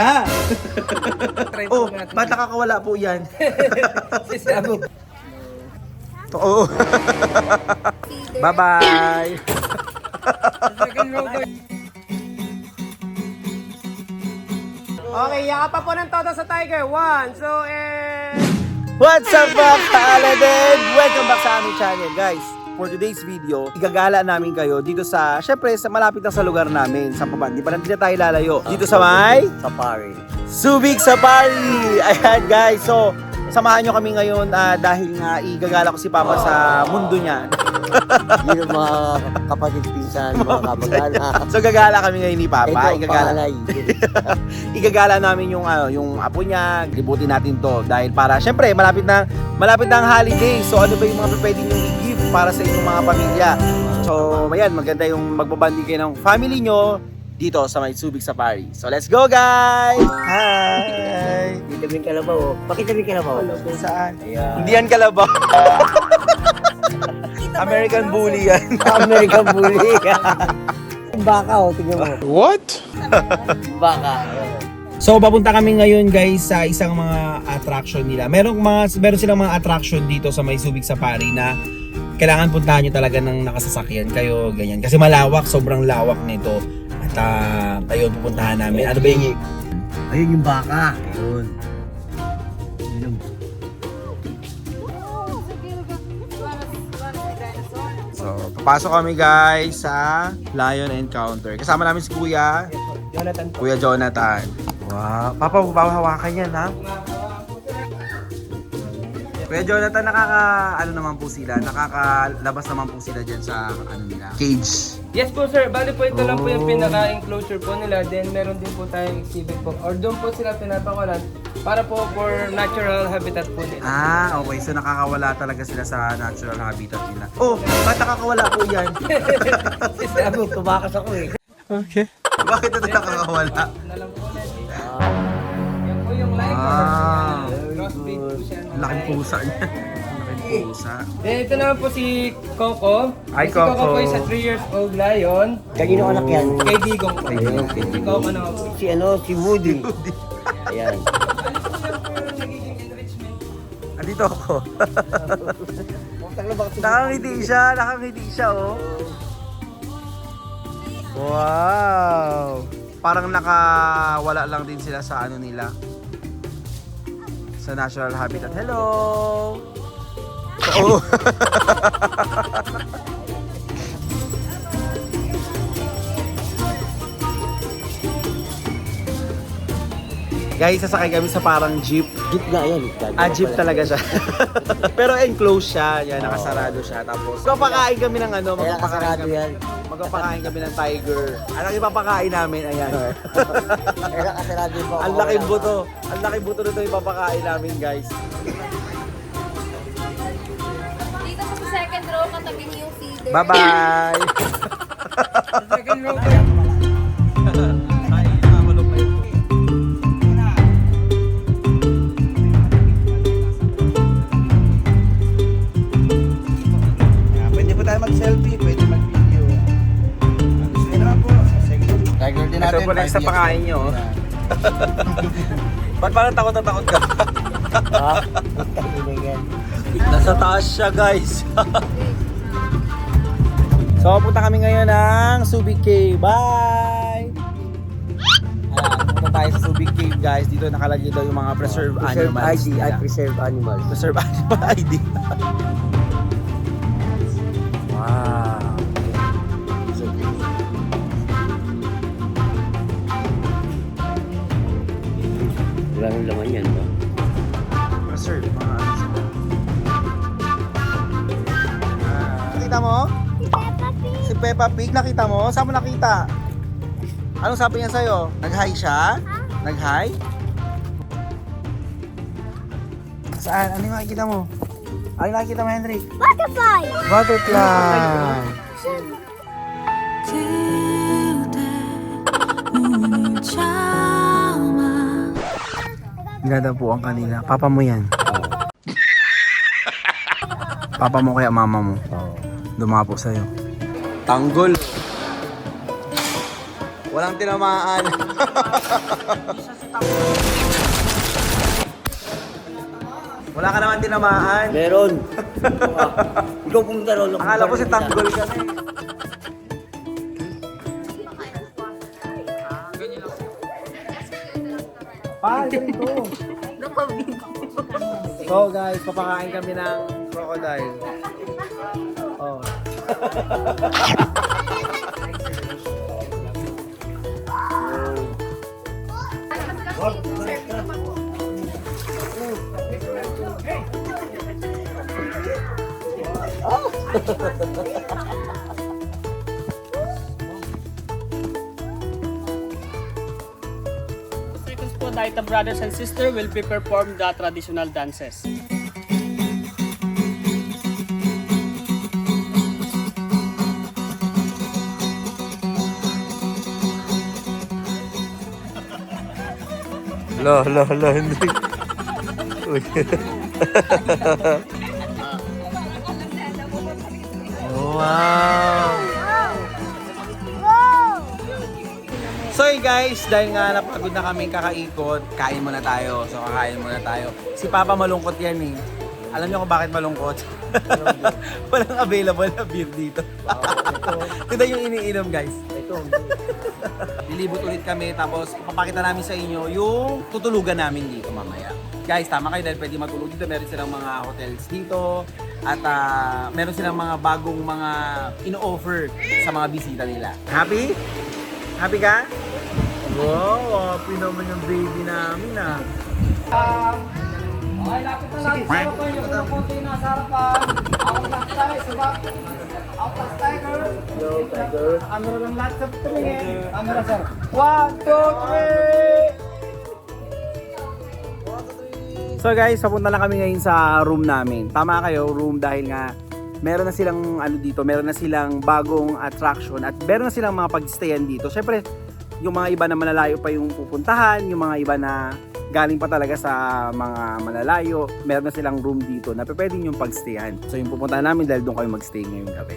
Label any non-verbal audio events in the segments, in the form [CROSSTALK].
Ha? Try Oh, natin. ba't nakakawala po yan? [LAUGHS] Si Sabu. Oo. Bye-bye. Second row daw. Okay, yaka pa po ng todo sa Tiger. One, two, and... What's up mga ka-Aladdin? Welcome back sa aming channel guys. For today's video, igagala namin kayo dito sa, syempre, sa malapit lang sa lugar namin, sa Paban. Di pa natin na tayo lalayo. Dito sa may Safari. Subic Safari! Ayan guys, so samahan nyo kami ngayon ah, dahil nga igagala ko si Papa sa mundo niya. [LAUGHS] Yun ang mga kapatid pinsan, mga [LAUGHS] kamag-anak. so gagala kami ngayon ni Papa. Ito, Igagala, palay. [LAUGHS] igagala namin yung ano, yung apo niya. Libutin natin to dahil para syempre malapit na malapit na ang holiday. So ano ba yung mga pwede niyo i-give para sa inyong mga pamilya? So ayan, maganda yung magbabanding kayo ng family nyo dito sa may Subic Safari. So let's go guys! Hi! Dito yung kalabaw. oh. Pakita yung kalabaw. Saan? Ayan. Hindi yan kalabaw. [LAUGHS] American bully yan. American bully. Baka oh, tingnan mo. What? Baka. So papunta kami ngayon guys sa isang mga attraction nila. Merong mga meron silang mga attraction dito sa May Subic Safari na kailangan puntahan nyo talaga ng nakasasakyan kayo, ganyan. Kasi malawak, sobrang lawak nito. At uh, ayun, pupuntahan namin. Ano ba yung... Ayun yung baka. Ayun. Yun yung So, papasok kami guys sa Lion Encounter. Kasama namin si Kuya, Jonathan. Kuya Jonathan. Wow. Papa, bawahawakan yan ha? Kuya Jonathan, nakaka, ano naman po sila, nakakalabas naman po sila dyan sa, ano nila, cage. Yes po sir, bali po ito lang po yung Oh. pinaka-enclosure po nila. Then meron din po tayong exhibit po. Or doon po sila pinapakulan para po for natural habitat po nila. Ah, okay. So nakakawala talaga sila sa natural habitat nila. Oh, ba't nakakawala po yan? Si Sabu. tumakas ako eh. Bakit ito nakakawala? Na lang po natin. Yan po yung light. Ah. Na Laking pusa niya. Laking pusa. Then ito naman po si Coco. Ay, si Coco Coco. po is a 3 years old lion. Kanino anak yan? Kay Digong po. Ayun, Si Coco naman po. Si ano, si Woody. Ayan. Ano po lang po yung nagiging enrichment? Andito ako. Na [LAUGHS] nakangiti siya, nakangiti siya oh. Wow! Parang nakawala lang din sila sa ano nila. Sa natural habitat. Hello! Oh. [LAUGHS] Guys, sasakay kami sa parang jeep. Jeep nga yan. Ah, jeep talaga siya. [LAUGHS] Pero enclosed siya, yan, nakasarado siya. Tapos, magpapakain kami ng ano, Kaya magpapakain kasarado kami, yan. Magpapakain kami ng tiger. Ano ang ipapakain namin, ayan. [LAUGHS] Kaya nakasarado yung baka. ang laking buto. Ang laking buto nito ipapakain namin, guys. Dito po sa second row, katabi niyo yung feeder. Bye-bye! [LAUGHS] Second row Next sa pakain nyo. Ba't parang takot na takot ka? Yan? Nasa taas siya guys. so punta kami ngayon ng Subic Cave. Bye! Ayan, punta tayo sa Subic Cave guys. Dito nakalagay daw yung mga preserved Preserved animals. ID nila. at preserved animals. Preserved animal ID. Wala nang laman yan ba? Preserved mga ano sila. Ah, nakita mo? Si Peppa Pig, nakita mo? Saan mo nakita? Anong sabi niya sa'yo? Nag-hi siya? Nag-hi? Saan? Ano yung nakikita mo? Ano yung nakikita mo, Henrik? Butterfly! Butterfly! Ganda po ang kanila. Papa mo yan. Papa mo kaya mama mo. Oo. Dumapo sa'yo. Tanggol. Walang tinamaan. [LAUGHS] Wala ka naman tinamaan. Meron. [LAUGHS] Ikaw pumunta ron. Akala ko si Tanggol ka na eh. So guys, papakain kami ng crocodile. Oh. Seconds [LAUGHS] po, Daita brothers and sister will be perform the traditional dances. Lo, lo, lo, hindi. Uy. wow! So hey guys, dahil nga napagod na kami kakaikot, kain muna tayo. So kakain muna tayo. Si Papa malungkot yan eh. Alam niyo kung bakit malungkot? [LAUGHS] Walang available na beer dito. [LAUGHS] Ito yung iniinom guys. Lilibot ulit kami tapos papakita namin sa inyo yung tutulugan namin dito mamaya. Guys, tama kayo dahil pwede matulog dito. Meron silang mga hotels dito at ah, meron silang mga bagong mga ino-offer sa mga bisita nila. Happy? Happy ka? Wow, happy naman yung baby namin ah. Okay, lapit na lang sa harapan. Yung unang konti na sa harapan. Ako lang tayo, sabak. Ako lang tiger. Yo, tiger. Camera lang lahat sa tumingin. Camera, sir. One, two, three. So guys, papunta na kami ngayon sa room namin. Tama kayo, room dahil nga meron na silang ano dito, meron na silang bagong attraction at meron na silang mga pagstayan dito. Syempre, yung mga iba na malalayo pa yung pupuntahan, yung mga iba na galing pa talaga sa mga malalayo, meron na silang room dito na pwede yung pagstayan. So yung pupuntahan namin dahil doon kayo magstay ngayong gabi.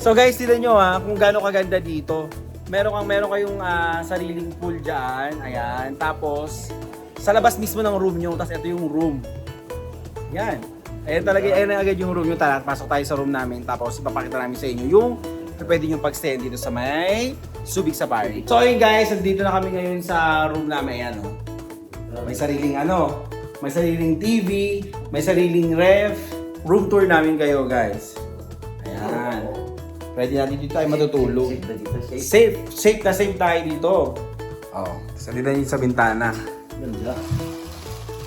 So guys, tignan nyo ha, kung gaano kaganda dito. Meron kang meron kayong ah, sariling pool diyan, ayan. Tapos sa labas mismo ng room nyo, tapos ito yung room. Yan. Ayan talaga, ayan na agad yung room nyo. Tara, pasok tayo sa room namin. Tapos ipapakita namin sa inyo yung pwede nyo pag-stay dito sa may Subic Safari. So ayun guys, nandito na kami ngayon sa room namin. Ayan oh. May sariling ano, may sariling TV, may sariling ref. Room tour namin kayo guys. Ayan. Pwede natin dito tayo matutulog. Safe, safe na safe tayo dito. Oh, sa dito yun sa bintana. Ganda.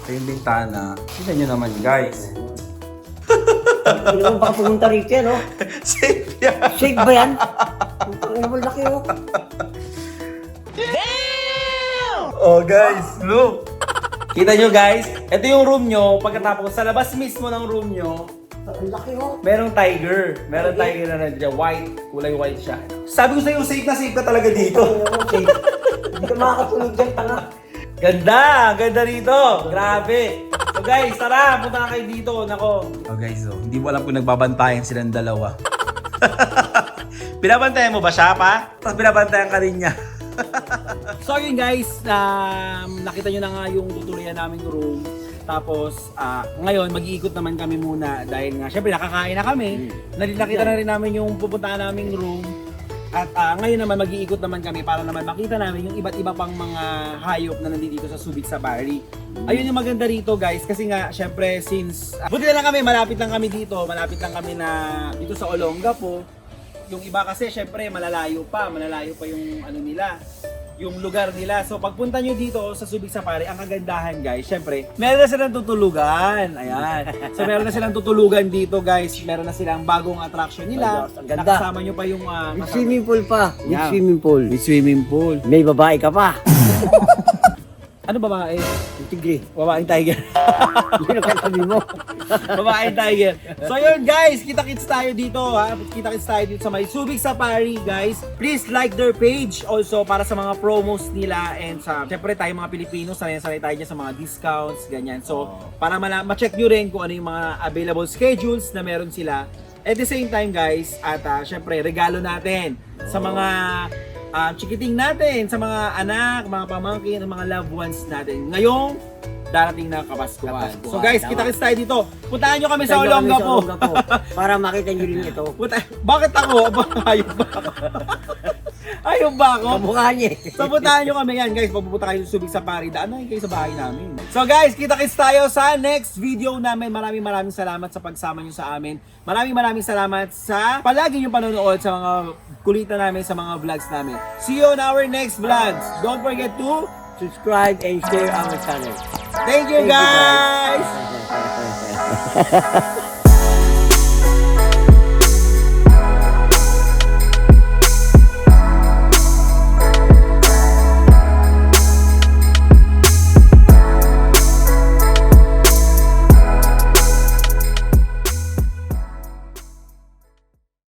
Ito yung bintana. Tignan nyo naman guys. Hindi naman baka pumunta rito yan, oh. [LAUGHS] safe yan. Safe ba yan? Ang laki, oh. Oh guys, look. Kita nyo guys, ito yung room nyo. Pagkatapos sa labas mismo ng room nyo, Ang laki, oh. merong tiger. Merong tiger na nandiyan. White. Kulay white siya. Sabi ko sa'yo, safe na safe ka talaga dito. Safe. Hindi ka makakatulog dyan, tanga. Ganda! Ganda rito! Grabe! So guys, tara! Punta na kayo dito. Nako. Oh guys, oh, hindi mo alam kung nagbabantayan silang dalawa. [LAUGHS] binabantayan mo ba siya pa? Tapos binabantayan ka rin niya. [LAUGHS] so yun guys, um, nakita nyo na nga yung tutuloyan naming room. Tapos, ah, ngayon, mag-iikot naman kami muna dahil nga, syempre, nakakain na kami. Nali- Nakita na rin namin yung pupuntahan naming room. At ah, ngayon naman, mag-iikot naman kami para naman makita namin yung iba't iba pang mga hayop na nandito sa Subic Safari. Ayun yung maganda rito guys, kasi nga, syempre, since, ah, buti na lang kami, malapit lang kami dito, malapit lang kami na dito sa Olongapo. Yung iba kasi, syempre, malalayo pa, malalayo pa yung ano nila, yung lugar nila. So pagpunta nyo dito sa Subic Safari, ang kagandahan guys, syempre, meron na silang tutulugan. Ayan. So meron na silang tutulugan dito guys. Meron na silang bagong attraction nila. Ang ganda. Nakasama nyo pa yung uh, swimming pool pa. Yeah. swimming pool. Swimming pool. May babae ka pa. [LAUGHS] Ano babae? Yung tigre. Babaeng tiger. [LAUGHS] Yun ang sabi mo. [LAUGHS] Babaeng tiger. So yun guys, kita-kits tayo dito ha. Kita-kits tayo dito sa may Subic Safari guys. Please like their page also para sa mga promos nila and sa syempre tayo mga Pilipino sanay-sanay tayo dyan sa mga discounts ganyan. So para mala- ma-check nyo rin kung ano yung mga available schedules na meron sila At the same time guys, at uh, syempre regalo natin sa mga ah, chikiting natin, sa mga anak, mga pamangkin, mga loved ones natin. Ngayong darating na Kapaskuhan. Kapaskuhan, So guys, tama. kita-kits tayo dito. Puntahan nyo kami sa Tayo kami Olonga sa po. [LAUGHS] Para makita nyo rin ito. Puta, bakit ako? [LAUGHS] Ayun ba? [LAUGHS] Ayun ba ako? Kamukha niya eh. So puntahan nyo kami yan guys, pag pupunta kayo sa Subic Safari, daan na kayo sa bahay namin. So guys, kita-kits tayo sa next video namin. Maraming maraming salamat sa pagsama nyo sa amin. Maraming maraming salamat sa palagi nyo panonood sa mga kulitan namin, sa mga vlogs namin. See you on our next vlogs. Don't forget to Subscribe and share our channel. thank you Thank you, guys! guys. [LAUGHS]